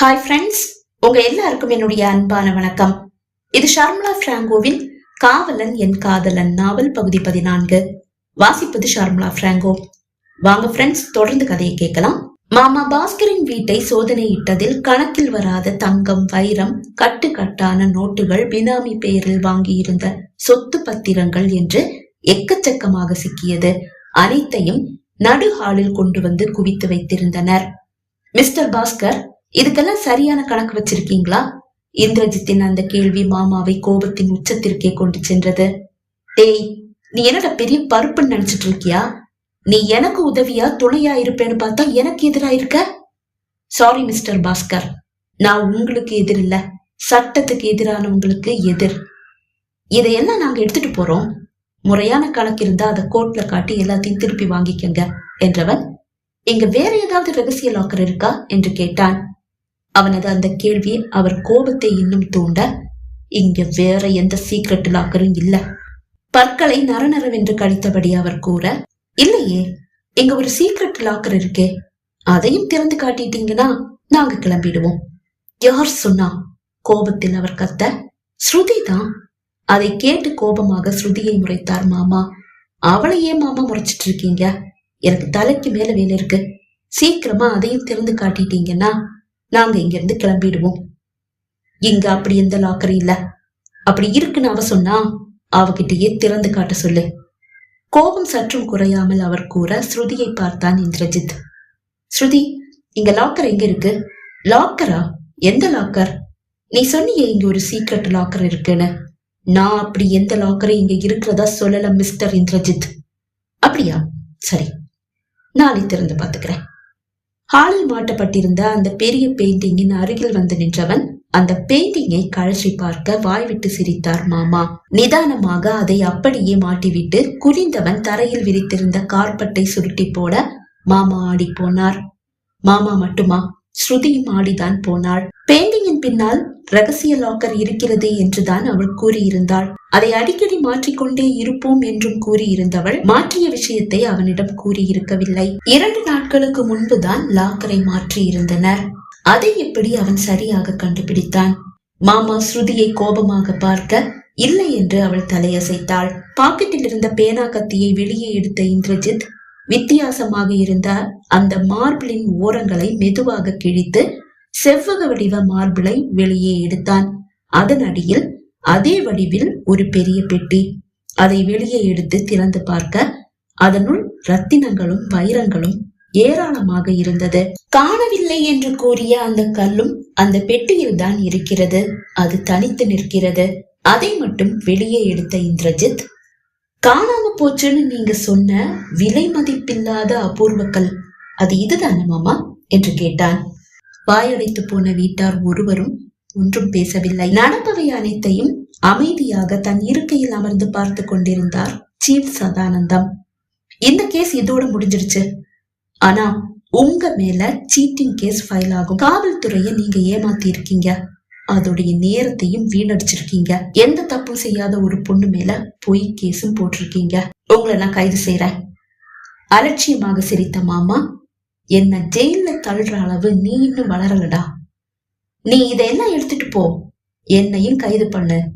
Hi friends உங்க எல்லாருக்கும் என்னுடைய அன்பான வணக்கம். இது ஷர்மலா பிராங்கோவின் காவலன் என் காதலன் நாவல் பகுதி பதினான்கு. வாசிப்பது ஷர்மலா பிராங்கோ. வாங்க ஃப்ரெண்ட்ஸ் தொடர்ந்து கதையை கேட்கலாம். மாமா பாஸ்கரின் வீட்டை சோதனையிட்டதில் கணக்கில் வராத தங்கம் வைரம் கட்டுக்கட்டான நோட்டுகள் பினாமி பெயரில் வாங்கியிருந்த சொத்து பத்திரங்கள் என்று எக்கச்சக்கமாக சிக்கியது. அனைத்தையும் நடு ஹாலில் கொண்டு வந்து குவித்து வைத்திருந்தனர். மிஸ்டர் பாஸ்கர் இதுக்கெல்லாம் சரியான கணக்கு வச்சிருக்கீங்களா? இந்திரஜித்தின் அந்த கேள்வி மாமாவை கோபத்தின் உச்சத்திற்கே கொண்டு சென்றது. டேய் நீ என்னடா பெரிய பருப்புன்னு நினைச்சிட்டு இருக்கியா? நீ எனக்கு உதவியா துணையா இருப்பேன்னு பார்த்தா எனக்கு எதிரா இருக்க? சாரி மிஸ்டர் பாஸ்கர் நான் உங்களுக்கு எதிர் இல்ல. சட்டத்துக்கு எதிரானவங்களுக்கு எதிர். இதையெல்லாம் நாங்க எடுத்துட்டு போறோம். முறையான கணக்கு இருந்தா அதை கோர்ட்ல காட்டி எல்லாத்தையும் திருப்பி வாங்கிக்கங்க என்றவன். இங்க வேற ஏதாவது ரகசிய லாக்கர் இருக்கா? என்று கேட்டான். அவனது அந்த கேள்வி அவர் கோபத்தை இன்னும் தூண்ட இங்க வேற எந்த சீக்ரெட் லாக்கரும் இல்ல. பற்களை நரநரவென்று கழித்தபடி அவர் கூற இல்லையே இங்க ஒரு சீக்ரெட் லாக்கர் இருக்கே. அதையும் திறந்து காட்டிட்டீங்கன்னா நாங்க கிளம்பிடுவோம். யார் சொன்னா? கோபத்தில் அவர் கத்த ஸ்ருதி தான். அதை கேட்டு கோபமாக ஸ்ருதியை முறைத்தார் மாமா அவளை ஏன் மாமா முறைச்சிட்டு இருக்கீங்க? எனக்கு தலைக்கு மேல வேலை இருக்கு. சீக்கிரமா அதையும் திறந்து காட்டிட்டீங்கன்னா நாங்க இங்கிருந்து கிளம்பிடுவோம். இங்க அப்படி எந்த லாக்கர் இல்ல. அப்படி இருக்குன்னு அவ சொன்னா அவகிட்டயே திறந்து காட்ட சொல்லு. கோபம் சற்றும் குறையாமல் அவர் கூற ஸ்ருதியை பார்த்தான் இந்திரஜித். ஸ்ருதி இங்க லாக்கர் எங்க இருக்கு? லாக்கரா எந்த லாக்கர் நீ சொன்னியே இங்க ஒரு சீக்ரெட் லாக்கர் இருக்குன்னு. நான் அப்படி எந்த லாக்கரும் இங்க இருக்கிறதா சொல்லல மிஸ்டர் இந்திரஜித். அப்படியா? சரி. நாளை திறந்து பாத்துக்கிறேன் ஹாலில் மாட்டப்பட்டிருந்த அந்த பெரிய பெயிண்டிங்கின் அருகில் வந்து நின்றவன் அந்த பெயிண்டிங்கை கழற்றி பார்க்க வாய்விட்டு சிரித்தார் மாமா. நிதானமாக அதை அப்படியே மாட்டிவிட்டு குனிந்தவன் தரையில் விரித்திருந்த கார்பட்டை சுருட்டி போட மாமா ஆடி போனார். மாமா மட்டுமா? ஸ்ருதியும் ஆடிதான் போனாள். பெயிண்டிங்கின் பின்னால் ரகசிய லாக்கர் இருக்கிறது என்றுதான் அவள் கூறியிருந்தாள். அதை அடிக்கடி மாற்றிக்கொண்டே இருப்போம் என்றும் கூறியிருந்தவள் மாற்றிய விஷயத்தை அவனிடம் கூறியிருக்கவில்லை. இரண்டு நாட்களுக்கு முன்புதான் லாக்கரை மாற்றி இருந்தனர் அதை எப்படி அவன் சரியாக கண்டுபிடித்தான்? மாமா ஸ்ருதியை கோபமாக பார்க்க இல்லை என்று அவள் தலையசைத்தாள். பாக்கெட்டில் இருந்த பேனா கத்தியை வெளியே எடுத்த இந்திரஜித் வித்தியாசமாக இருந்த அந்த மார்பிளின் ஓரங்களை மெதுவாக கிழித்து செவ்வக வடிவ மார்பிளை வெளியே எடுத்தான். அதன் அடியில் அதே வடிவில் ஒரு பெரிய பெட்டி. அதை வெளியே எடுத்து திறந்து பார்க்க அதனுள் ரத்தினங்களும் வைரங்களும் ஏராளமாக இருந்தது. காணவில்லை என்று கூறிய அந்த கல்லும் அந்த பெட்டியில் தான் இருக்கிறது. அது தனித்து நிற்கிறது. அதை மட்டும் வெளியே எடுத்த இந்திரஜித் காணாம போச்சுன்னு நீங்க சொன்ன விலை மதிப்பில்லாத அபூர்வக்கல் அது இதுதானே மாமா? என்று கேட்டான். வாயடைத்து போன வீட்டார் ஒருவரும் ஒன்றும் பேசவில்லை. நடப்பவை அனைத்தையும் அமைதியாக தன் இருக்கையில் அமர்ந்து பார்த்து கொண்டிருந்தார் சீஃப் சதானந்தம். இந்த கேஸ் இதோட முடிஞ்சிருச்சு. ஆனா உங்க மேல சீட்டிங் கேஸ் ஃபைல் ஆகும். காவல்துறையை நீங்க ஏமாத்தி இருக்கீங்க அதோடைய நேரத்தையும் வீணடிச்சிருக்கீங்க. எந்த தப்பும் செய்யாத ஒரு பொண்ணு மேல பொய் கேஸும் போட்டிருக்கீங்க. உங்களை நான் கைது செய்யறேன் அலட்சியமாக சிரித்த மாமா என்ன ஜெயில தள்ளுற அளவு நீ இன்னும் வளரலடா. நீ இதெல்லாம் எடுத்துட்டு போ. என்னையும் கைது பண்ணு.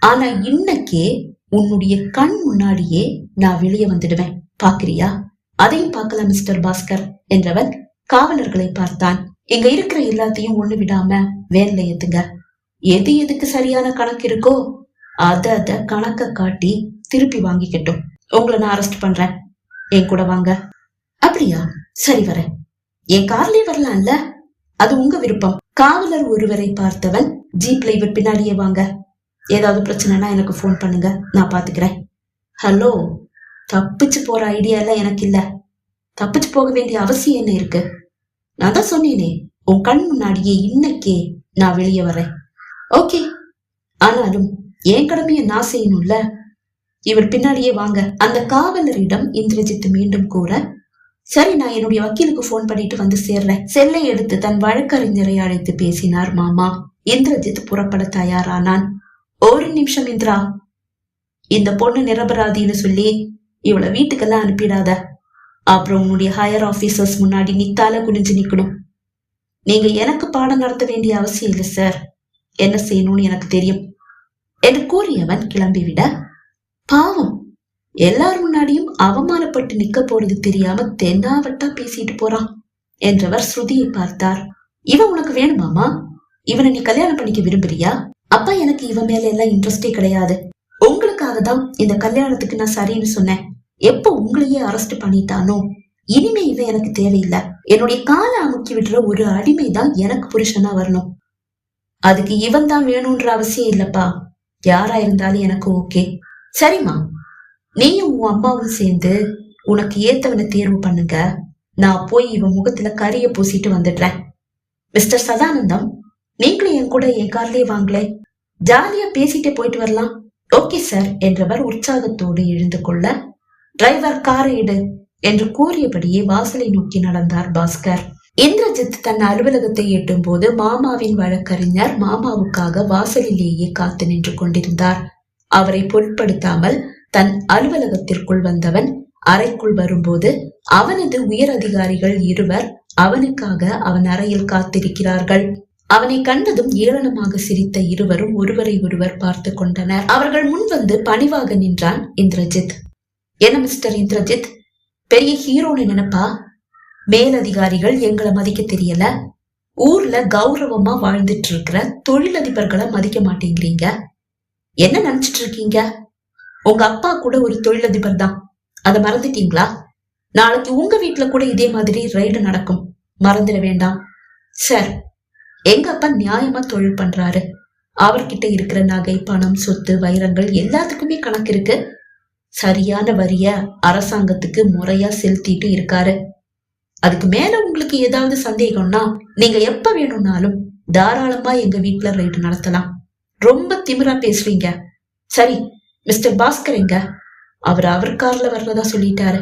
ஆனா இன்னைக்கே உன்னுடைய கண் முன்னாடியே நான் வெளியே வந்துடுவேன். பாக்குறியா? அதையும் பார்க்கலாம் மிஸ்டர் பாஸ்கர் என்றவன் காவலர்களை பார்த்தான். இங்க இருக்கிற எல்லாத்தையும் ஒண்ணு விடாம வேன்ல ஏத்துங்க. எது எதுக்கு சரியான கணக்கு இருக்கோ அத அத கணக்க காட்டி திருப்பி வாங்கிக்கட்டும். உங்களை நான் அரெஸ்ட் பண்றேன். என் கூட வாங்க. அப்படியா? சரி வரேன். என் கார்லே வரலாம்ல? அது உங்க விருப்பம். காவலர் ஒருவரை பார்த்தவன் ஜீப்ல இவர் பின்னாடியே வாங்க. ஏதாவது பிரச்சனைனா எனக்கு ஃபோன் பண்ணுங்க. நான் பாத்துக்கிறேன். ஹலோ தப்பிச்சு போற ஐடியா எல்லாம் எனக்கு இல்ல. தப்பிச்சு போக வேண்டிய அவசியம் என்ன இருக்கு? நான் தான் சொன்னேனே உன் கண் முன்னாடியே இன்னைக்கே நான் வெளியே வரேன் ஓகே ஆனாலும் என் கடமையை நான் செய்யணும்ல? இவர் பின்னாடியே வாங்க. அந்த காவலரிடம் இந்திரஜித் மீண்டும் கூற சரி நான் என்னுடைய வக்கீலுக்கு போன் பண்ணிட்டு வந்து சேர்றேன். செல்லை எடுத்து தன் வழக்கறிஞரை அழைத்து பேசினார் மாமா. இந்திரஜித் புறப்பட தயாரானான். ஒரு நிமிஷம் இந்திரா. இந்த பொண்ணு நிரபராதின்னு சொல்லி இவளை வீட்டுக்கெல்லாம் அனுப்பிடாத. அப்புறம் உன்னுடைய ஹையர் ஆபீசர்ஸ் முன்னாடி நித்தால குனிஞ்சு நிக்கணும். நீங்க எனக்கு பாடம் நடத்த வேண்டிய அவசியம் இல்லை சார் என்ன செய்யணும்னு எனக்கு தெரியும். என்று கூறியவன் கிளம்பிவிட பாவம் எல்லார் முன்னாடியும் அவமானப்பட்டு நிக்க போறது தெரியாம தென்னாவட்டா பேசிட்டு போறான் என்றவர் ஸ்ருதியை பார்த்தார். இவன் உனக்கு வேணுமாமா இவனை நீ கல்யாணம் பண்ணிக்க விரும்புறியா? அப்பா எனக்கு இவன் மேல எல்லாம் இன்ட்ரெஸ்டே கிடையாது. உங்களுக்காக தான் இந்த கல்யாணத்துக்கு நான் சரின்னு சொன்னேன். எப்போ உங்களையே அரெஸ்ட் பண்ணிட்டானோ? இனிமே இவன் எனக்கு தேவையில்லை. என்னுடைய காலை அமுக்கி விடுற ஒரு அடிமை தான் எனக்கு புருஷனா வரணும். அதுக்கு இவன் தான் வேணும்ன்ற அவசியம் இல்லப்பா. யாரா இருந்தாலும் எனக்கு ஓகே. சரிம்மா நீயும் உன் அம்மாவும் சேர்ந்து உனக்கு ஏத்தவனை தேர்வு பண்ணுங்க. நான் போய் இவன் முகத்துல கரிய பூசிட்டு வந்துடுறேன். மிஸ்டர் சதானந்தம் நீங்களும் என் கூட என் கார்லயே வாங்களே. ஜாலியா பேசிட்டே போயிட்டு வரலாம். ஓகே சார் என்றவர் உற்சாகத்தோடு எழுந்து கொள்ள டிரைவர் காரை எடு என்று கூறியபடியே வாசலை நோக்கி நடந்தார் பாஸ்கர். இந்திரஜித் தன் அலுவலகத்தை எட்டும் போது மாமாவின் வழக்கறிஞர் மாமாவுக்காக வாசலிலேயே காத்து நின்று கொண்டிருந்தார். அவரை பொருட்படுத்தாமல் தன் அலுவலகத்திற்குள் வந்தவன் அறைக்குள் வரும்போது அவனது உயர் அதிகாரிகள் இருவர் அவனுக்காக அவன் அறையில் காத்திருக்கிறார்கள். அவனை கண்டதும் ஏளனமாக சிரித்த இருவரும் ஒருவரை ஒருவர் பார்த்து கொண்டனர். அவர்கள் முன் வந்து பணிவாக நின்றான் இந்திரஜித். என்ன மிஸ்டர் இந்திரஜித்? பெரிய ஹீரோன்னு நினைப்பா? மேலதிகாரிகள் எங்களை மதிக்க தெரியல. ஊர்ல கௌரவமா வாழ்ந்துட்டு இருக்கிற தொழிலதிபர்களை மதிக்க மாட்டேங்கிறீங்க. என்ன நினைச்சிட்டு இருக்கீங்க? உங்க அப்பா கூட ஒரு தொழிலதிபர் தான். அதை மறந்துட்டீங்களா? நாளைக்கு உங்க வீட்டுல கூட இதே மாதிரி ரைடு நடக்கும். மறந்துட வேண்டாம். சார் எங்க அப்பா நியாயமா தொழில் பண்றாரு. அவர்கிட்ட இருக்கிற நகை பணம் சொத்து வைரங்கள் எல்லாத்துக்குமே கணக்கு இருக்கு. சரியான வரிய அரசாங்கத்துக்கு முறையா செலுத்திட்டு இருக்காரு. அதுக்கு மேல உங்களுக்கு ஏதாவது சந்தேகம்னா நீங்க எப்ப வேணும்னாலும் தாராளமா எங்க வீட்டுல ரைடு நடத்தலாம். ரொம்ப திமிரா பேசுவீங்க சரி மிஸ்டர் பாஸ்கர் எங்க அவர் அவர் கார்ல வர்றதா சொல்லிட்டாரு.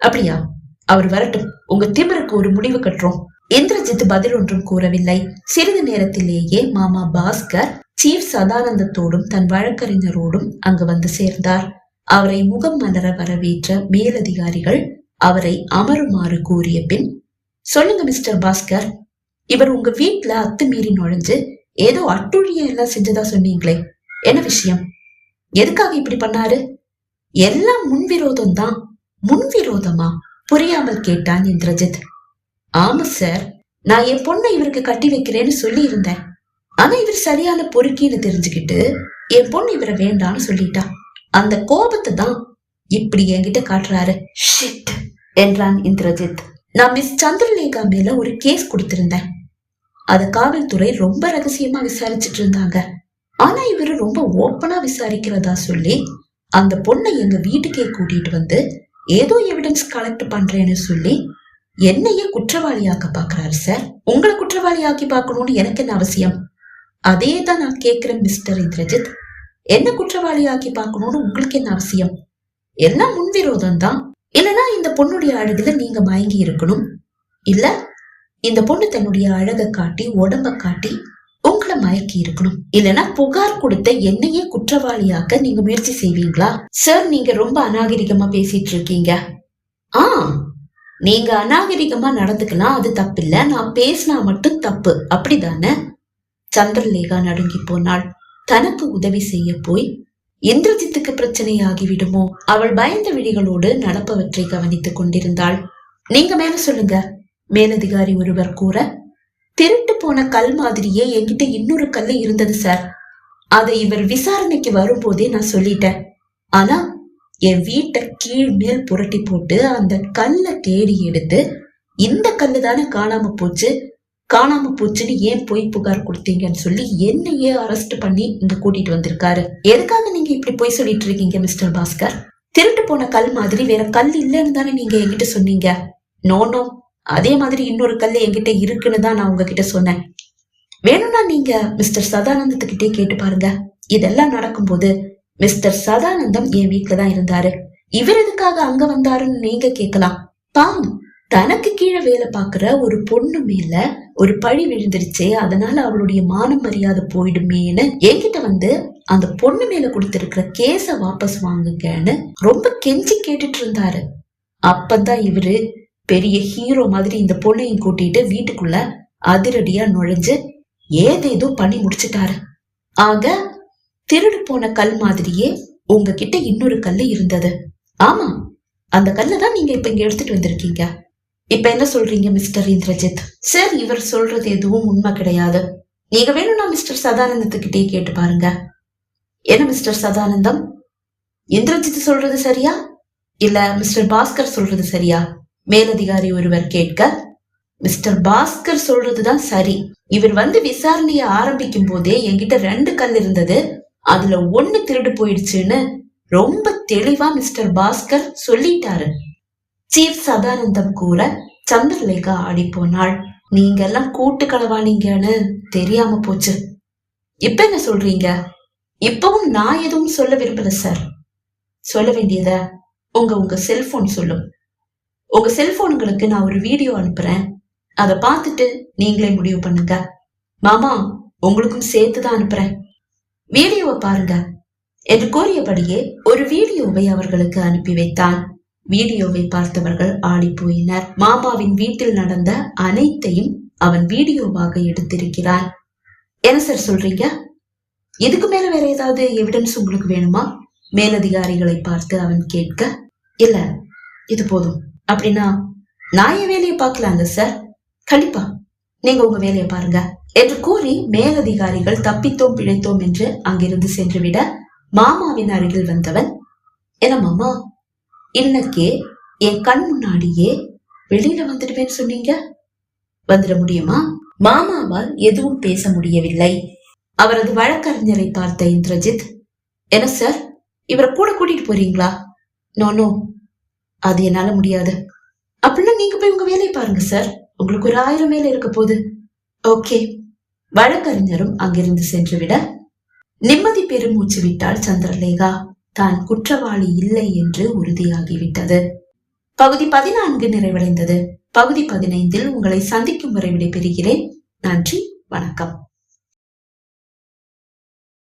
அப்படியா அவர் வரட்டும் உங்க திமிருக்கு ஒரு முடிவு கட்டுறோம். இந்திரஜித் பதில் ஒன்றும் கூறவில்லை. சிறிது நேரத்திலேயே மாமா பாஸ்கர் சீஃப் சதானந்தத்தோடும் தன் வழக்கறிஞரோடும் அங்கு வந்து சேர்ந்தார். அவரை முகம் மலர வரவேற்ற மேலதிகாரிகள் அவரை அமருமாறு கூறிய பின் சொல்லுங்க மிஸ்டர் பாஸ்கர் இவர் உங்க வீட்டுல அத்துமீறி நுழைஞ்சு ஏதோ அட்டுழியம் எல்லாம் செஞ்சதா சொன்னீங்களே என்ன விஷயம்? எதுக்காக இப்படி பண்ணாரு? எல்லாம் முன்விரோதம் தான். முன்விரோதமா புரியாமல் கேட்டான் இந்திரஜித். ஆமா சார் நான் என் பொண்ணை இவருக்கு கட்டி வைக்கிறேன்னு சொல்லி இருந்தேன் ஆனா இவர் சரியான பொறுக்கின்னு தெரிஞ்சுக்கிட்டு என் பொண்ணு இவரை வேண்டான்னு சொல்லிட்டா. அந்த கோபத்தை தான் இப்படி என்கிட்ட காட்டுறாரு. ஷிட் என்றான் இந்திரஜித். நான் மிஸ் சந்திரலேகா மேல ஒரு கேஸ் கொடுத்திருந்தேன். அது காவல்துறை ரொம்ப ரகசியமா விசாரிச்சிட்டு இருந்தாங்க. ஆனா இவரு ரொம்ப ஓப்பனா விசாரிக்கிறதா சொல்லி அந்த பொண்ணை எங்க வீட்டுக்கே கூட்டிட்டு வந்து ஏதோ எவிடன்ஸ் கலெக்ட் பண்றேன்னு சொல்லி என்னையே குற்றவாளியாக்க பாக்குறாரு சார். உங்களை குற்றவாளியாக்கி பார்க்கணும்னு எனக்கு என்ன அவசியம்? அதே தான் நான் கேட்கிறேன் மிஸ்டர் இந்திரஜித். என்ன குற்றவாளியாக்கி பார்க்கணும்னு உங்களுக்கு என்ன அவசியம்? எல்லாம் முன்விரோதம் தான். இல்லனா இந்த பொண்ணுடைய அழகுல நீங்க மயங்கி இருக்கணும். இல்ல இந்த பொண்ணு தன்னுடைய அழகை காட்டி உடம்ப காட்டி உங்களை மயக்கி இருக்கணும். இல்லனா புகார் கொடுத்த என்னையே குற்றவாளியாக்க நீங்க முயற்சி செய்வீங்களா? சார் நீங்க ரொம்ப அநாகரிகமா பேசிட்டு இருக்கீங்க. ஆ நீங்க அநாகரிகமா நடந்துக்கலாம் அது தப்பில்ல. நான் பேசினா மட்டும் தப்பு. அப்படிதானே? சந்திரலேகா நடுங்கி போனாள். தனக்கு உதவி செய்ய போய் இந்திரஜித்துக்கு பிரச்சனையாகிவிடுமோ? அவள் பயந்த விழிகளோடு நடப்பவற்றை கவனித்துக் கொண்டிருந்தாள். நீங்க மேல சொல்லுங்க. மேலதிகாரி ஒருவர் கூற திருட்டு போன கல் மாதிரியே என்கிட்ட இன்னொரு கல் இருந்தது சார். அதை இவர் விசாரணைக்கு வரும்போதே நான் சொல்லிட்டேன். ஆனா என் வீட்டை கீழ் மேல் புரட்டி போட்டு அந்த கல்லை தேடி எடுத்து இந்த கல்லு தானே காணாம போச்சு? காணாம போச்சுன்னு ஏன் போய் புகார் கொடுத்தீங்கன்னு சொல்லி என்னையே அரெஸ்ட் பண்ணி இங்க கூட்டிட்டு வந்திருக்காரு. எதுக்காக நீங்க இப்படி போய் சொல்லிட்டு இருக்கீங்க மிஸ்டர் பாஸ்கர்? திருட்டு போன கல் மாதிரி வேற கல் இல்லைன்னு தானே நீங்க என்கிட்ட சொன்னீங்க. No no. அதே மாதிரி இன்னொரு கல் என்கிட்ட இருக்குன்னு தான் நான் உங்ககிட்ட சொன்னேன். வேணும்னா நீங்க மிஸ்டர் சதானந்தத்துக்கிட்டே கேட்டு பாருங்க. இதெல்லாம் நடக்கும்போது மிஸ்டர் சதானந்தம் என் வீட்டுல தான் இருந்தாரு. இவர் எதுக்காக அங்க வந்தாருன்னு நீங்க கேட்கலாம். பாவம் தனக்கு கீழே வேலை பார்க்குற ஒரு பொண்ணு மேல ஒரு பழி விழுந்துருச்சே. அதனால அவளுடைய மானம் மரியாதை போயிடுமேன்னு என்கிட்ட வந்து அந்த பொண்ணு மேல கொடுத்திருக்கிற கேஸ வாபஸ் வாங்குங்கன்னு ரொம்ப கெஞ்சி கேட்டுட்டு இருந்தாரு. அப்பதான் இவரு பெரிய ஹீரோ மாதிரி இந்த பொண்ணையும் கூட்டிட்டு வீட்டுக்குள்ள அதிரடியா நுழைஞ்சு ஏதேதோ பண்ணி முடிச்சிட்டாரு. ஆக திருடு போன கல் மாதிரியே உங்ககிட்ட இன்னொரு கல்லு இருந்தது. ஆமா அந்த கல்ல தான் நீங்க இப்ப இங்க எடுத்துட்டு வந்திருக்கீங்க. இப்ப என்ன சொல்றீங்க மிஸ்டர் இந்திரஜித்? சார் இவர் சொல்றது எதுவும் உண்மை கிடையாது. நீங்க வேணும்னா மிஸ்டர் சதானந்தத்துக்கிட்டே கேட்டு பாருங்க. என்ன மிஸ்டர் சதானந்தம்? இந்திரஜித் சொல்றது சரியா? இல்ல மிஸ்டர் பாஸ்கர் சொல்றது சரியா? மேலதிகாரி ஒருவர் கேட்க மிஸ்டர் பாஸ்கர் சொல்றதுதான் சரி. இவர் வந்து விசாரணைய ஆரம்பிக்கும் போதே என்கிட்ட ரெண்டு கல் இருந்தது. அதுல ஒண்ணு திருடு போயிடுச்சுன்னு ரொம்ப தெளிவா மிஸ்டர் பாஸ்கர் சொல்லிட்டாரு. சீஃப் சதானந்தம் கூற சந்திரலேகா ஆடி போனாள். நீங்க எல்லாம் கூட்டு களவானீங்கன்னு தெரியாம போச்சு. இப்ப என்ன சொல்றீங்க? இப்பவும் நான் எதுவும் சொல்ல விரும்பல சார். சொல்ல வேண்டியத? உங்க உங்க செல்போன் சொல்லும். உங்க செல்போன்களுக்கு நான் ஒரு வீடியோ அனுப்புறேன். அதை பார்த்துட்டு நீங்களே முடிவு பண்ணுங்க. மாமா உங்களுக்கும் சேர்த்து தான் அனுப்புறேன். வீடியோவை பாருங்க. என்று கூறியபடியே ஒரு வீடியோவை அவர்களுக்கு அனுப்பி வைத்தான். வீடியோவை பார்த்தவர்கள் ஆடி போயினர். மாமாவின் வீட்டில் நடந்த அனைத்தையும் அவன் வீடியோவாக எடுத்திருக்கிறான். என்ன சார் சொல்றீங்க? இதுக்கு மேல வேற ஏதாவது எவிடன்ஸ் உங்களுக்கு வேணுமா? மேலதிகாரிகளை பார்த்து அவன் கேட்க இல்ல இது போதும். அப்படின்னா நான் என் வேலையை பார்க்கலாங்க சார் கண்டிப்பா. நீங்க உங்க வேலையை பாருங்க. என்று கூறி மேலதிகாரிகள் தப்பித்தோம் பிழைத்தோம் என்று அங்கிருந்து சென்றுவிட மாமாவின் அருகில் வந்தவன் என்ன மாமா இன்னக்கே என் கண் முன்னாடியே வெளியில வந்துடுவேன்னு சொன்னீங்க? வந்துட முடியுமா? மாமாவால் எதுவும் பேச முடியவில்லை. அவரது வழக்கறிஞரை பார்த்த இந்திரஜித் என்ன சார் இவரை கூட கூட்டிட்டு போறீங்களா? No no. அது என்னால முடியாது. அப்படின்னா நீங்க போய் உங்க வேலையை பாருங்க சார் உங்களுக்கு ஒரு ஆயிரம் வேலை இருக்க போகுது. ஓகே. வழக்கறிஞரும் அங்கிருந்து சென்றுவிட நிம்மதி பெருமூச்சு விட்டால் சந்திரலேகா தான் குற்றவாளி இல்லை என்று உறுதியாகிவிட்டது. பகுதி பதினான்கு நிறைவடைந்தது. பகுதி பதினைந்தில் உங்களை சந்திக்கும் வரை விடைபெறுகிறேன். நன்றி வணக்கம்.